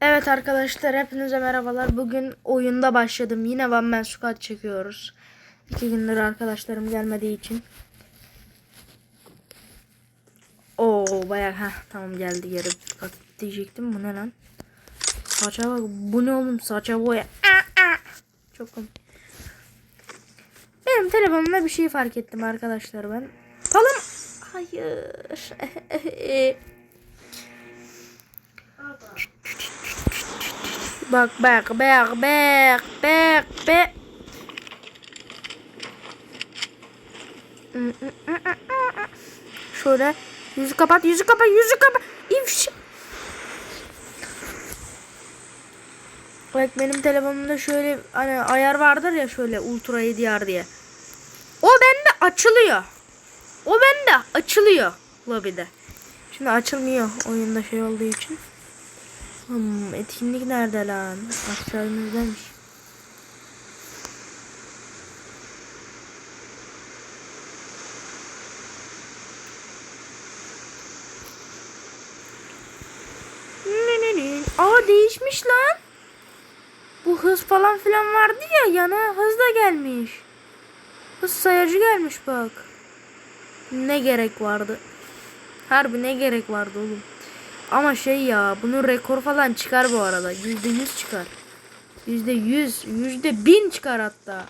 Evet arkadaşlar hepinize merhabalar. Bugün oyunda başladım. Yine One Man Squad çekiyoruz. İki gündür arkadaşlarım gelmediği için. Oo bayağı ha tamam geldi yarı kat diyecektim. Bu ne lan? Saça bak. Bu ne oğlum saça boya. Aa, aa. Çok komik. Benim telefonumda bir şey fark ettim arkadaşlar ben. Palım. Hayır. Bak bak bak bak bak bak. Şöyle yüzü kapat yüzü kapat yüzü kapat. İfş. Bak benim telefonumda şöyle hani ayar vardır ya şöyle ultra HDR diye. O bende açılıyor. O bende açılıyor lobide. Şimdi açılmıyor oyunda şey olduğu için. Hmm, etkinlik nerede lan? Aşağımızdaymış. Aa değişmiş lan. Bu hız falan filan vardı ya yana hız da gelmiş. Hız sayacı gelmiş bak. Ne gerek vardı? Harbi ne gerek vardı oğlum? Ama şey ya bunun rekor falan çıkar bu arada. Yüzde yüz çıkar. Yüzde yüz, yüzde bin çıkar hatta.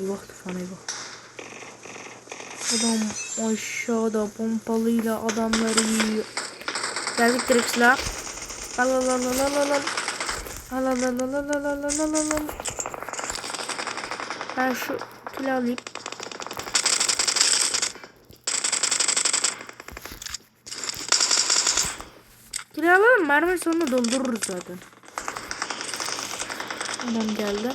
Eyvah tufan eyvah. Adam aşağıda pompalıyla adamları yiyor. Geldik direkt silah. Al al al al al al al. Al al al al al al al al al al. Ben şu kili alayım. Kili alalım mermi sonunu doldururuz zaten. Adam geldi.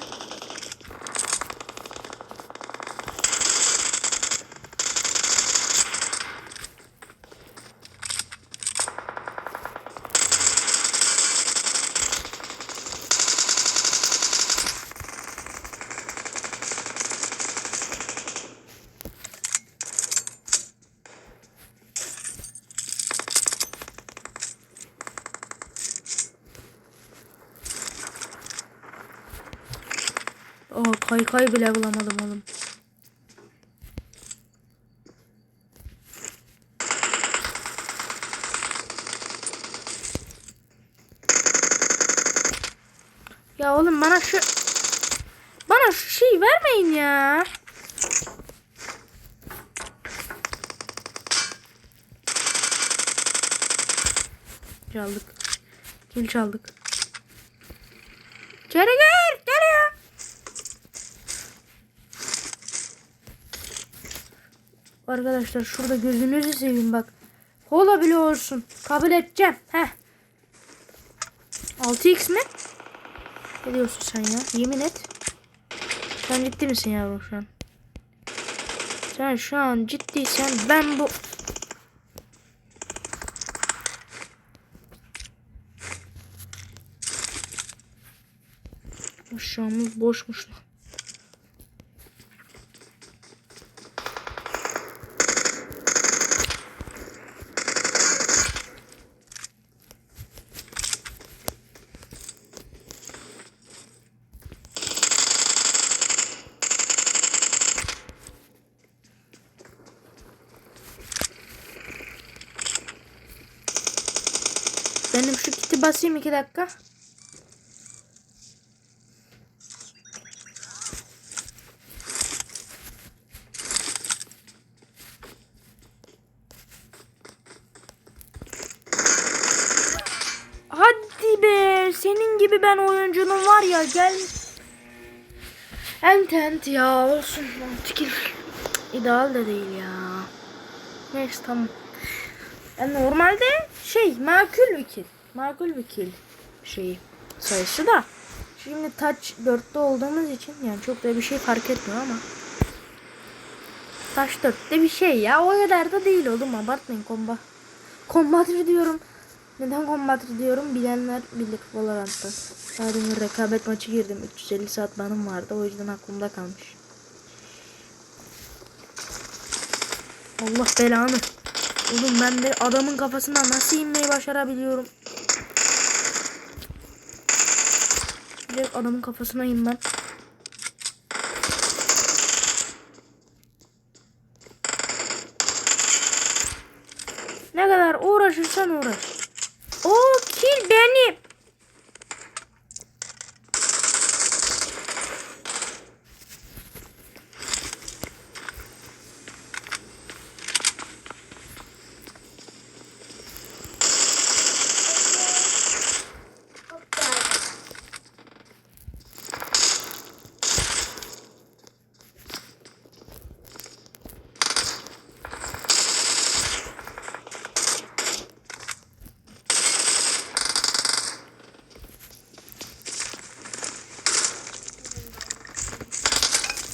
Aa kaykay bile bulamadım oğlum. Ya oğlum bana şu bana şu şeyi vermeyin ya. Çaldık. Kil çaldık. İçeri gir. Geliyor. Arkadaşlar şurada gözünüzü seveyim bak. Kola bile olsun. Kabul edeceğim. Heh. 6x mi? Ne diyorsun sen ya? Yemin et. Sen ciddi misin yavrum şu an? Sen şu an ciddiysen ben bu... Aşağımız boşmuş lan. Benim şu basayım iki dakika. Hadi be senin gibi ben oyuncunun var ya gel. Entent ya olsun. Tikil. İdeal de değil ya. Neyse tamam. Yani normalde şey makul bir kill. Makul bir şeyi sayısı da. Şimdi touch 4'te olduğumuz için yani çok da bir şey fark etmiyor ama. Touch 4'te bir şey ya. O kadar da değil oğlum abartmayın komba. Kombatri diyorum. Neden kombatri diyorum bilenler bilir Valorant'ta. Daha demin rekabet maçı girdim. 350 saat banım vardı. O yüzden aklımda kalmış. Allah belanı. Oğlum ben de adamın kafasına nasıl inmeyi başarabiliyorum? Direkt adamın kafasına in ben. Ne kadar uğraşırsan uğraş. O kill benim.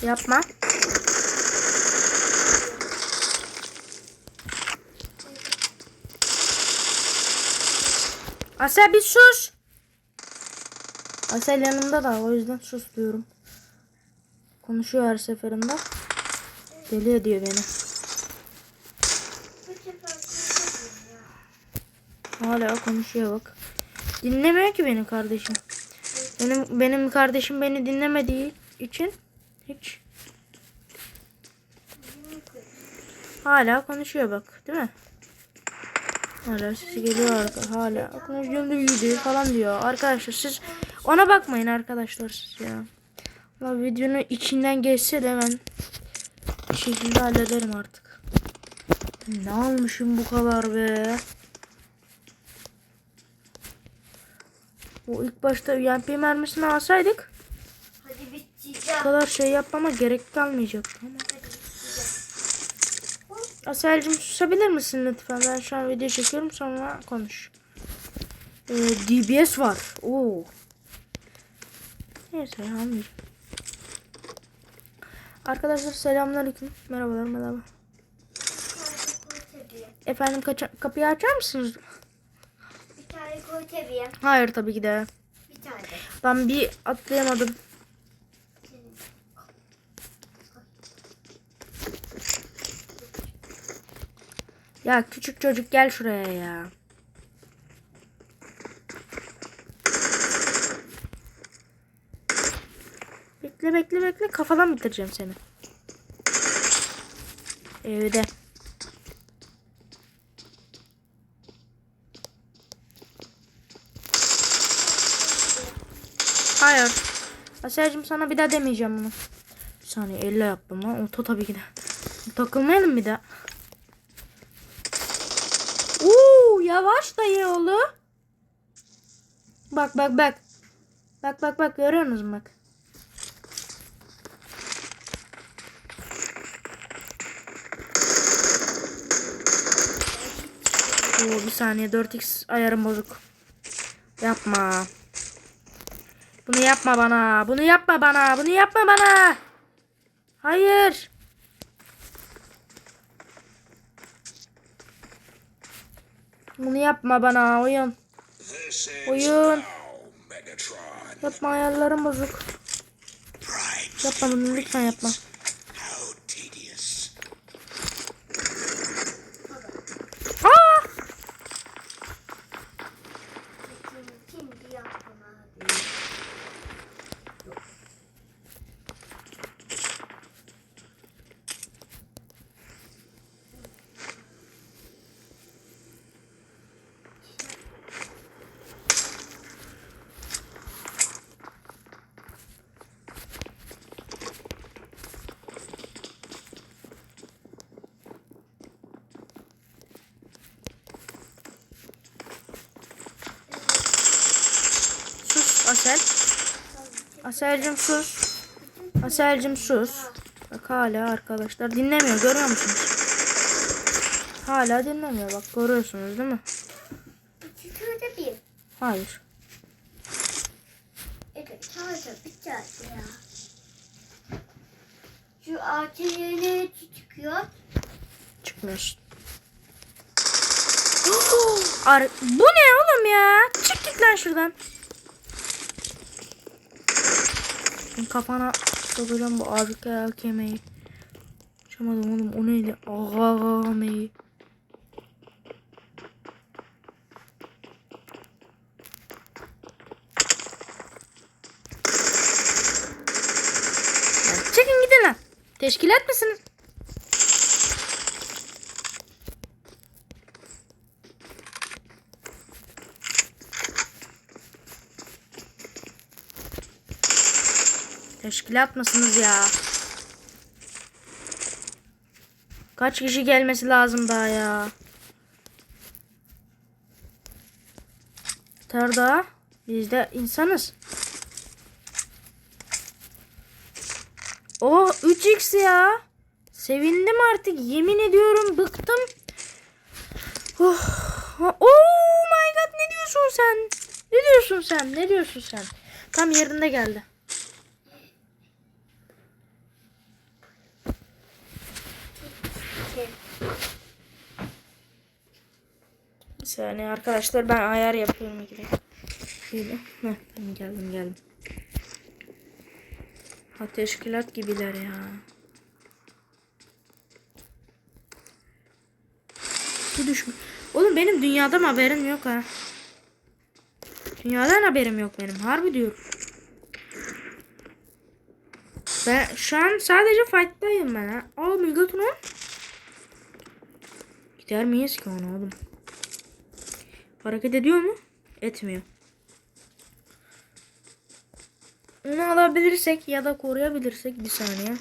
Yapma. Asel bir sus. Asel yanımda da o yüzden sus diyorum. Konuşuyor her seferinde. Deli ediyor beni. Hala konuşuyor bak. Dinlemiyor ki benim kardeşim. Benim benim kardeşim beni dinlemediği için hiç hala konuşuyor bak, değil mi? Hala sesi geliyor arka. Hala konuşuyorum da iyi falan diyor. Arkadaşlar siz ona bakmayın arkadaşlar siz ya. Ama videonun içinden geçse de ben bir şekilde hallederim artık. Ne almışım bu kadar be? O ilk başta UMP mermisini alsaydık biteceğim. kadar şey yapmama gerek kalmayacaktı ama. Aselcim susabilir misin lütfen? Ben şu an video çekiyorum sonra konuş. Ee, DBS var. Oo. Neyse almayayım. Arkadaşlar selamünaleyküm. Merhabalar merhaba. Efendim kaça- kapıyı açar mısınız? Bir tane koy tabii. Hayır tabii ki de. Bir tane. Ben bir atlayamadım. Ya küçük çocuk gel şuraya ya. Bekle bekle bekle kafadan bitireceğim seni. Evde. Hayır. Asya'cığım sana bir daha demeyeceğim bunu. Bir saniye elle yaptım lan. Oto tabii ki de. Takılmayalım bir daha. Yavaş dayı oğlu. Bak bak bak. Bak bak bak görüyor musun bak. Oo, bir saniye 4x ayarım bozuk. Yapma. Bunu yapma bana. Bunu yapma bana. Bunu yapma bana. Hayır. Bunu yapma bana oyun. Oyun. Yapma ayarlarım bozuk. Yapma bunu lütfen yapma. Aselcim sus. Aselcim sus. Bak hala arkadaşlar dinlemiyor görüyor musunuz? Hala dinlemiyor bak görüyorsunuz değil mi? Şurada bir. Hayır. Evet, bir tane ya. Şu ağacın yerine çıkıyor. Çıkmıyorsun. Ar Bu ne oğlum ya? Çık git lan şuradan. Şimdi kafana sokacağım bu azıcık ayak yemeği. Çamadım oğlum o neydi? Aga yemeği. Çekin gidin lan. Teşkilat mısınız? Ya? Kaç kişi gelmesi lazım daha ya? Yeter daha. Biz de insanız. O 3x ya. Sevindim artık. Yemin ediyorum bıktım. Oh. Oh my god ne diyorsun sen? Ne diyorsun sen? Ne diyorsun sen? Tam yerinde geldi. Saniye arkadaşlar ben ayar yapıyorum. ilgili. Şöyle. Heh, geldim geldim. Ha teşkilat gibiler ya. Su düşmüş. Oğlum benim dünyadan haberim yok ha. Dünyadan haberim yok benim. Harbi diyorum. Ben şu an sadece fight'tayım ben ha. Aa Megatron. Gider miyiz ki onu oğlum? Hareket ediyor mu? Etmiyor. Onu alabilirsek ya da koruyabilirsek bir saniye.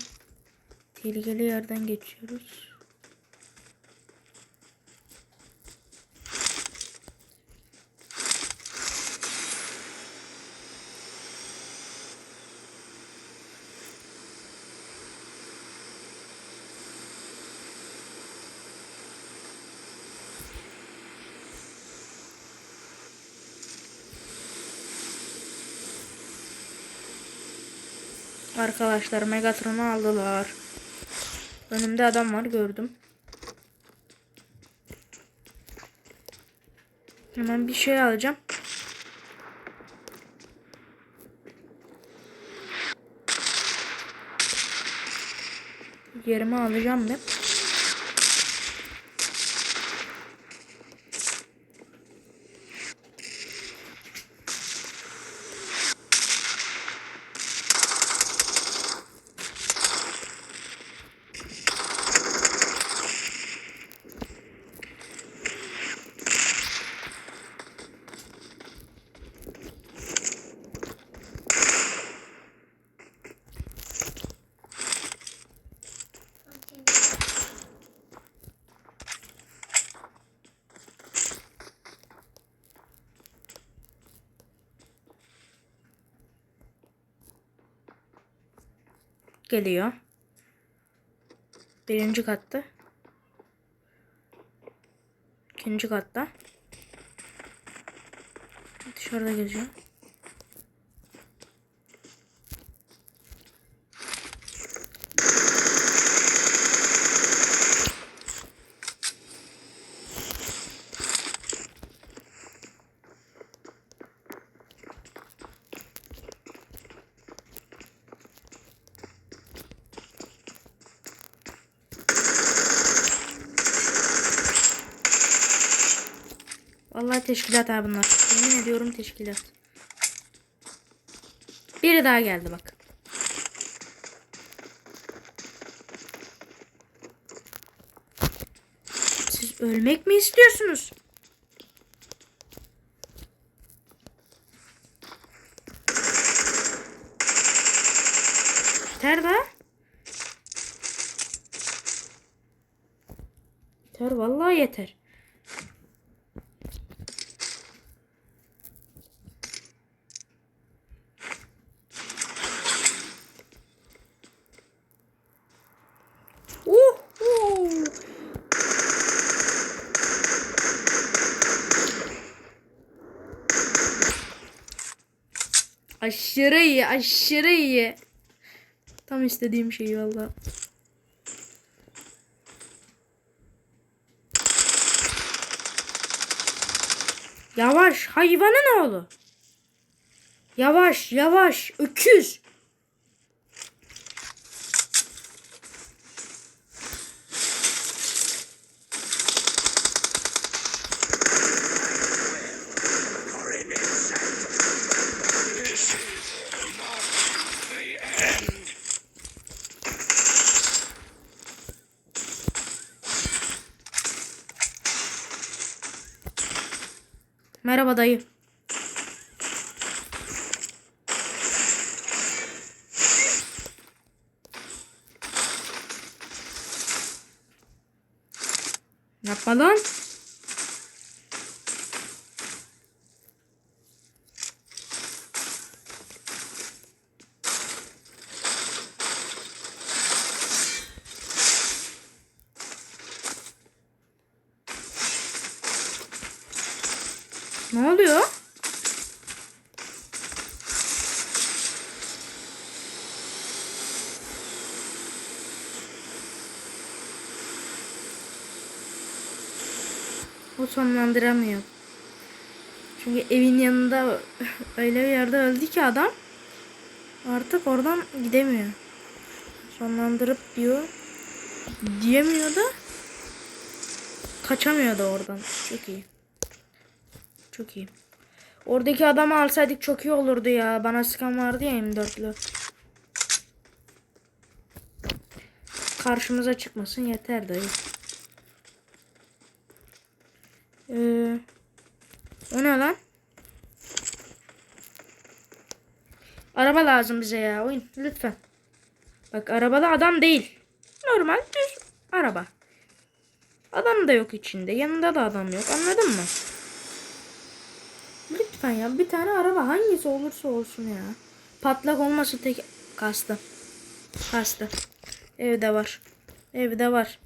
Tehlikeli yerden geçiyoruz. Arkadaşlar Megatron'u aldılar. Önümde adam var gördüm. Hemen bir şey alacağım. Yerime alacağım ben. Geliyor. Birinci katta. İkinci katta. Dışarıda geziyor. Vallahi teşkilat abi bunlar. Yemin ediyorum teşkilat. Biri daha geldi bak. Siz ölmek mi istiyorsunuz? Yeter be. Yeter vallahi yeter. Aşırı iyi, aşırı iyi. Tam istediğim şey valla. Yavaş, hayvanın oğlu. Yavaş, yavaş, öküz. Merhaba dayı. Yapma lan. Ne oluyor? O sonlandıramıyor. Çünkü evin yanında öyle bir yerde öldü ki adam. Artık oradan gidemiyor. Sonlandırıp diyor. Diyemiyor da. Kaçamıyor da oradan. Çok iyi. Çok iyi. Oradaki adamı alsaydık çok iyi olurdu ya. Bana sıkan vardı ya M4'lü. Karşımıza çıkmasın yeter dayı. Ee, o ne lan? Araba lazım bize ya. Oyun lütfen. Bak arabada adam değil. Normal düz araba. Adam da yok içinde. Yanında da adam yok. Anladın mı? Lütfen ya bir tane araba hangisi olursa olsun ya. Patlak olmasın tek kastı. Kastı. Evde var. Evde var.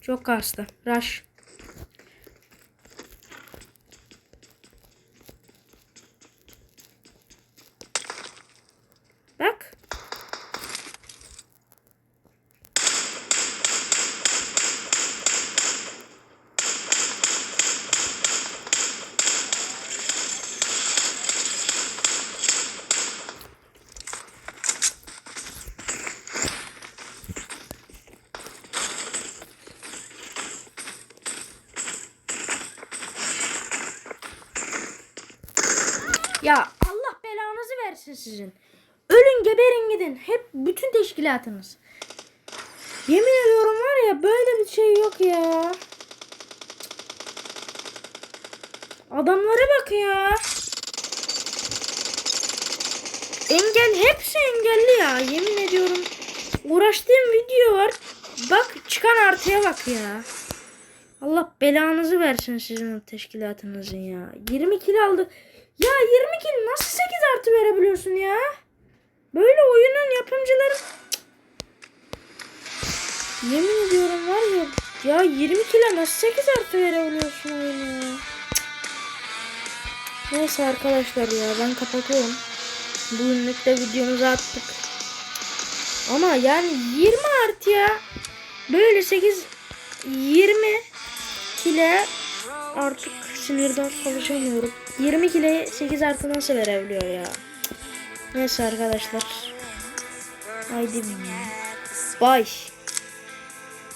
Çok kastı. Rush. Bak. Ya Allah belanızı versin sizin. Ölün geberin gidin. Hep bütün teşkilatınız. Yemin ediyorum var ya böyle bir şey yok ya. Adamlara bak ya. Engel hepsi engelli ya. Yemin ediyorum. Uğraştığım video var. Bak çıkan artıya bak ya. Allah belanızı versin sizin teşkilatınızın ya. 20 kilo aldı. Ya 20 kilo nasıl 8 artı verebiliyorsun ya? Böyle oyunun yapımcıları. Yemin ediyorum var ya ya 20 kilo nasıl 8 artı verebiliyorsun oyunu. Neyse arkadaşlar ya ben kapatıyorum. Bugünlük de videomuzu attık. Ama yani 20 artı ya. Böyle 8 20 kile artık sinirden konuşamıyorum. 20 kile 8 artı nasıl verebiliyor ya? Neyse arkadaşlar. Haydi. Bye.